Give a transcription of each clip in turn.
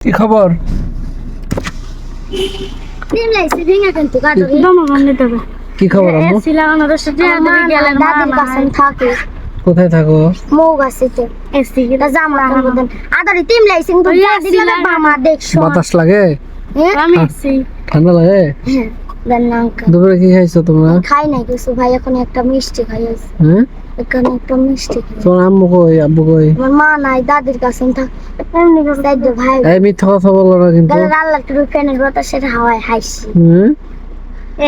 কি খবর? কি খবর আম্মু? দাদির কাছে থাকে কোথায় থাকো? মৌ গাছিতে এসি এটা জামরা হারবদন আদারি লাইছে কিন্তু ওই দাদির লাগে বামা দেখছ বাতাস লাগে? আমি এসি ঠান্ডা লাগে? দুপুরে কি খাইছো তোমরা? খাই নাই কিছু ভাই এখন একটা মিষ্টি খাই আছে। হ্যাঁ? এখানে একটা মিষ্টি খাই তোমার আম্মু কই আব্বু কই? আমার মা নাই দাদির কাছে থাকে এমনি করে দাদি ভাই এই মিথ্যা কথা বলো না কিন্তু। গেলে আল্লাহ টুকু ফ্যানের বাতাসের হাওয়ায় হাসি। হুম?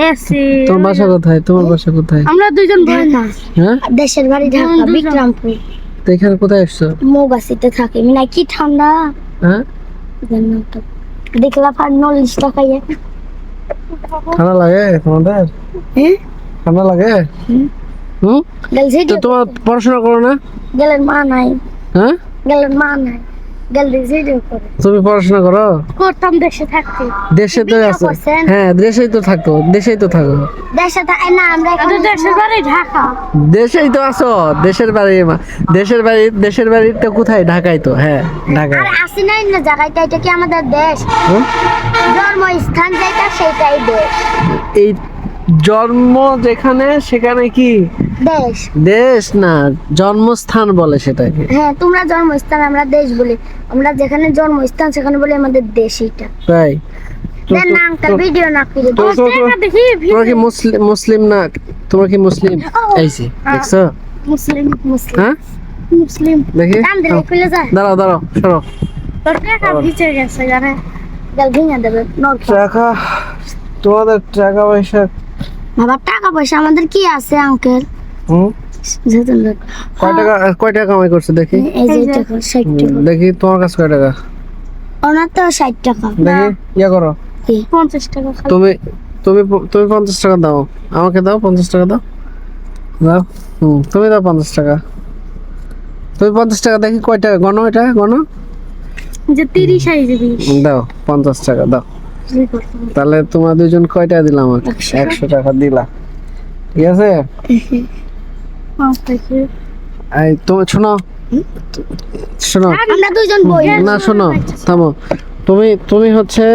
এসি। তোমার বাসা কোথায়? তোমার বাসা কোথায়? আমরা দুইজন বোন ঢাকা হ্যাঁ? দেশের বাড়ি ঢাকা হুম, দুজন। বিক্রমপুর। তো এখানে কোথায় এসছো মৌগাছিতে থাকি। মিনা কি ঠান্ডা? হ্যাঁ? না। দেখলা ফার নল্লিশ টাকা ঠান্ডা লাগে তোমাদের? হ্যাঁ? ঠান্ডা লাগে? হুম। তো তোমার পড়াশোনা করো না? গেলেন মা নাই। হ্যাঁ? গেলেন মা নাই। গেল ভিডিও করে। তুমি পড়াশোনা করো? করতাম দেশে থাকতে। দেশে তো আছো। হ্যাঁ দেশেই তো থাকো দেশেই তো থাকো। দেশে থাকি না আমরা এখানে দেশের বাড়ি ঢাকা। দেশেই তো আছো দেশের বাড়ি মা- দেশের বাড়ি দেশের বাড়িটা কোথায়? ঢাকায় তো হ্যাঁ ঢাকায়। আর আসি নাই না জায়গাটা এটা কি আমাদের দেশ? হুম? জন্মস্থান যেটা সেটাই দেশ। এই জন্ম যেখানে সেখানে কি? দেশ। দেশ না জন্মস্থান বলে সেটাকে। হ্যাঁ তোমরা জন্মস্থান আমরা দেশ বলি। আমরা যেখানে জন্মস্থান সেখানে বলি আমাদের দেশ এটা তাই? তোমরা কি মুসলিম না? তোমরা কি মুসলিম? এইছি দেখছ? মুসলিম মুসলিম। হ্যাঁ? মুসলিম। দেখি। দাঁড়াও দাঁড়াও সরো। গেছে তোমাদের টাকা পয়সা বাবা টাকা পয়সা আমাদের কি আছে আঙ্কেল হুম? কয় টাকা কয় টাকা কামাই করছে দেখি? এই যে টাকা ষাট টাকা। দেখি তোমার কাছে কয় টাকা? ওনার তো ষাট টাকা। দেখি ইয়া করো। কি? পঞ্চাশ টাকা তুমি তুমি তুমি পঞ্চাশ টাকা দাও। আমাকে দাও পঞ্চাশ টাকা দাও। দাও। হুম তুমি দাও পঞ্চাশ টাকা। তুমি পঞ্চাশ টাকা দেখি কয় টাকা। গণ এটা গণ যে দাও পঞ্চাশ টাকা দাও? তাহলে তোমার দুজন কয় টাকা দিলাম আমাকে? একশো। টাকা। দিলা। ঠিক আছে? এই তুমি শোনো। শোনো। বই। না শোনো। থামো। তুমি তুমি হচ্ছে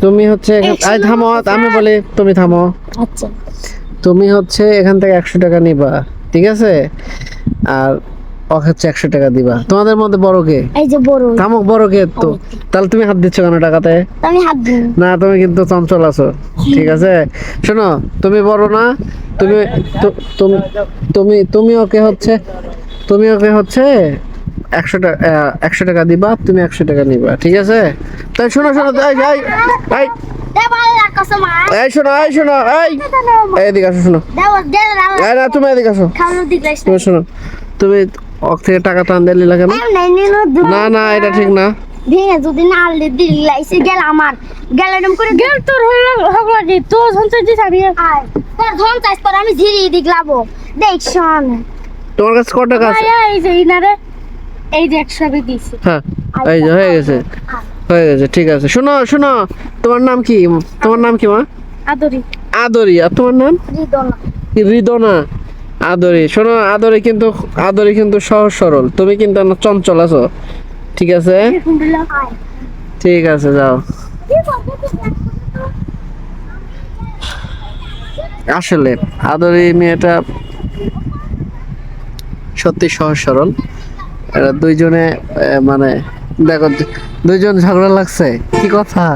তুমি হচ্ছে আই থামো আমি বলি তুমি থামো। আচ্ছা। তুমি হচ্ছে এখান থেকে একশো টাকা নিবা। ঠিক আছে? আর ওকে হচ্ছে একশো টাকা দিবা। তোমাদের মধ্যে বড় কে? এই যে বড়। থামুক বড় কে তো? তাহলে তুমি হাত দিচ্ছ কেন টাকাতে? আমি হাত দিই না তুমি কিন্তু চঞ্চল আছো। ঠিক আছে? শোনো তুমি বড় না তুমি তুমি তুমি তুমি ওকে হচ্ছে? তুমি ওকে হচ্ছে? একশো টাকা একশো টাকা দিবা তুমি একশো টাকা নিবা ঠিক আছে? তাই শোনো শোনো এই এই এই। শোনো এই শোনো এই। এদিকে আসো শোনো। এই না তুমি এদিকে আসো। শোনো তুমি ওর থেকে টাকা টান নিলা কেন না? না এটা ঠিক না। ভেঙে যদি না আনলে দিলাইছে গেল আমার। গেল এরকম করে গেল তোর হলো হলো কি তোর সঞ্চয় দিস আমি। আয় তোর ধন চাইছ তোর আমি ঝিরি দিগলাবো দেখ শোন। তোমার কাছে কত টাকা আছে? এই যে ইনারে এই যে একশো আমি দিছি। হ্যাঁ এই যে হয়ে গেছে। হয়ে গেছে ঠিক আছে। শোনো শোনো তোমার নাম কি? তোমার নাম কি মা? আদরি। আদরি আর তোমার নাম? রিদনা। কি হৃদনা আদরি, শোনো, আদরি কিন্তু আদরি কিন্তু সহজ সরল। তুমি কিন্তু চঞ্চল আছো। ঠিক আছে? ঠিক আছে, যাও। আসলে, আদরি মেয়েটা সত্যি সহজ সরল। এরা দুইজনে মানে দেখো, দুইজন ঝগড়া লাগছে। কি কথা?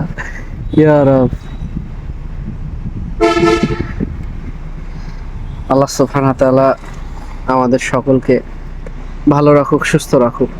ইয়ারব আল্লাহ সুফানা তালা আমাদের সকলকে ভালো রাখুক সুস্থ রাখুক।